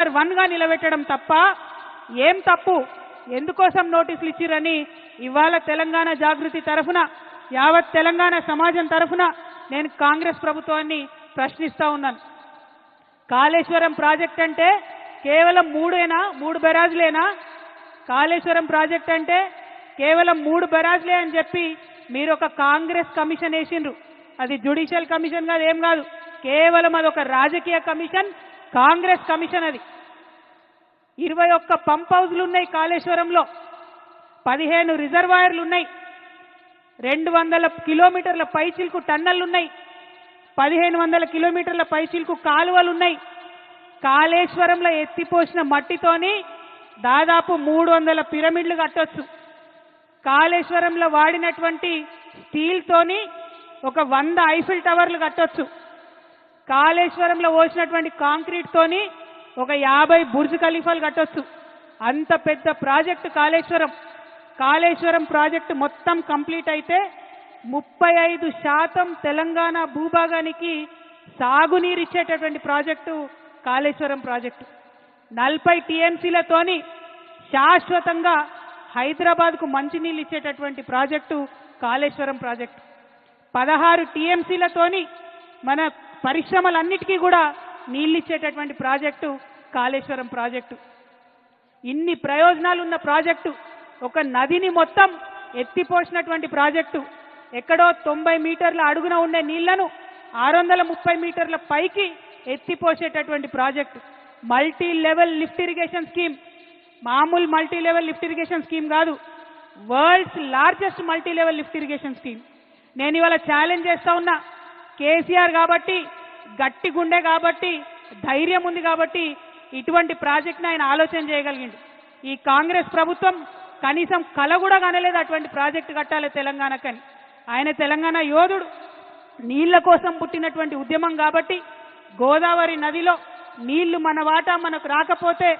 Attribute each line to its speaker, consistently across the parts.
Speaker 1: Number వన్గా నిలబెట్టడం తప్ప ఏం తప్పు? ఎందుకోసం నోటీసులు ఇచ్చిరని ఇవాళ తెలంగాణ జాగృతి తరఫున యావత్ తెలంగాణ సమాజం తరఫున నేను కాంగ్రెస్ ప్రభుత్వాన్ని ప్రశ్నిస్తా ఉన్నాను. కాళేశ్వరం ప్రాజెక్ట్ అంటే కేవలం మూడేనా? మూడు బెరాజులేనా? కాళేశ్వరం ప్రాజెక్ట్ అంటే కేవలం మూడు బెరాజులే అని చెప్పి మీరు ఒక కాంగ్రెస్ కమిషన్ వేసిండ్రు. అది జ్యుడిషియల్ కమిషన్ కాదు ఏం కాదు. కేవలం అది ఒక రాజకీయ కమిషన్ కాంగ్రెస్ కమిషన్ అది. ఇరవై ఒక్క పంప్ హౌజ్లు ఉన్నాయి కాళేశ్వరంలో. పదిహేను రిజర్వాయర్లు ఉన్నాయి. రెండు వందల కిలోమీటర్ల పైచిల్కు టన్నెళ్ళు ఉన్నాయి. పదిహేను వందల కిలోమీటర్ల పైచిల్కు కాలువలు ఉన్నాయి. కాళేశ్వరంలో ఎత్తిపోసిన మట్టితోని దాదాపు మూడు వందల పిరమిడ్లు కట్టొచ్చు. కాళేశ్వరంలో వాడినటువంటి స్టీల్తోని ఒక వంద ఐఫిల్ టవర్లు కట్టొచ్చు. కాళేశ్వరంలో పోసినటువంటి కాంక్రీట్ తోని ఒక యాభై బుర్జ్ ఖలీఫాలు కట్టొచ్చు. అంత పెద్ద ప్రాజెక్టు కాళేశ్వరం. కాళేశ్వరం ప్రాజెక్టు మొత్తం కంప్లీట్ అయితే ముప్పై ఐదు శాతం తెలంగాణ భూభాగానికి సాగునీరు ఇచ్చేటటువంటి ప్రాజెక్టు కాళేశ్వరం ప్రాజెక్టు. నలభై టీఎంసీలతోని శాశ్వతంగా హైదరాబాద్కు మంచినీళ్ళు ఇచ్చేటటువంటి ప్రాజెక్టు కాళేశ్వరం ప్రాజెక్టు. పదహారు టీఎంసీలతోని మన పరిశ్రమలన్నిటికీ కూడా నీళ్ళు ఇచ్చేటటువంటి ప్రాజెక్టు కాళేశ్వరం ప్రాజెక్టు. ఇన్ని ప్రయోజనాలు ఉన్న ప్రాజెక్టు ఒక నదిని మొత్తం ఎత్తిపోసినటువంటి ప్రాజెక్టు ఎక్కడో తొంభై మీటర్ల అడుగున ఉండే నీళ్ళను ఆరు వందల ముప్పై మీటర్ల పైకి ఎత్తిపోసేటటువంటి project. Multi level lift irrigation scheme. మామూలు multi level lift irrigation scheme కాదు world's largest multi level lift irrigation scheme. నేను ఇవాళ ఛాలెంజ్ చేస్తా ఉన్నా కేసీఆర్ కాబట్టి గట్టి గుండె కాబట్టి ధైర్యం ఉంది కాబట్టి ఇటువంటి ప్రాజెక్ట్ని ఆయన ఆలోచన చేయగలిగిండు. ఈ కాంగ్రెస్ ప్రభుత్వం కనీసం కల కూడా కనలేదు అటువంటి ప్రాజెక్టు కట్టాలి తెలంగాణకని. ఆయన తెలంగాణ యోధుడు. నీళ్ళ కోసం పుట్టినటువంటి ఉద్యమం కాబట్టి గోదావరి నదిలో నీళ్ళు మన వాటా మనకు రాకపోతే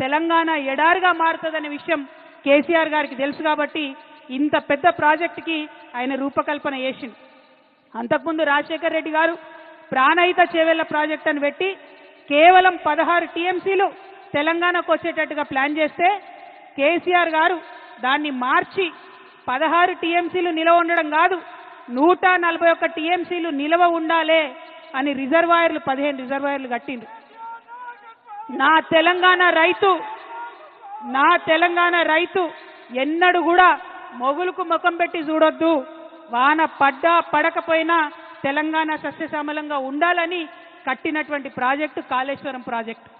Speaker 1: తెలంగాణ ఎడారిగా మారుతుందనే విషయం కేసీఆర్ గారికి తెలుసు కాబట్టి ఇంత పెద్ద ప్రాజెక్టుకి ఆయన రూపకల్పన చేసింది అంతకుముందు రాజశేఖర్ రెడ్డి గారు ప్రాణహిత చేవెళ్ళ ప్రాజెక్ట్ అని పెట్టి కేవలం పదహారు టీఎంసీలు తెలంగాణకు వచ్చేటట్టుగా ప్లాన్ చేస్తే కేసీఆర్ గారు దాన్ని మార్చి పదహారు టీఎంసీలు నిలవ ఉండడం కాదు నూట నలభై ఒక్క టీఎంసీలు నిలవ ఉండాలే అని రిజర్వాయర్లు పదిహేను రిజర్వాయర్లు కట్టిండ్రు. నా తెలంగాణ రైతు నా తెలంగాణ రైతు ఎన్నడూ కూడా మొగులకు ముఖం పెట్టి చూడొద్దు. వాన పడ్డా పడకపోయినా తెలంగాణ సస్యశ్యామలంగా ఉండాలని కట్టినటువంటి ప్రాజెక్టు కాళేశ్వరం ప్రాజెక్టు.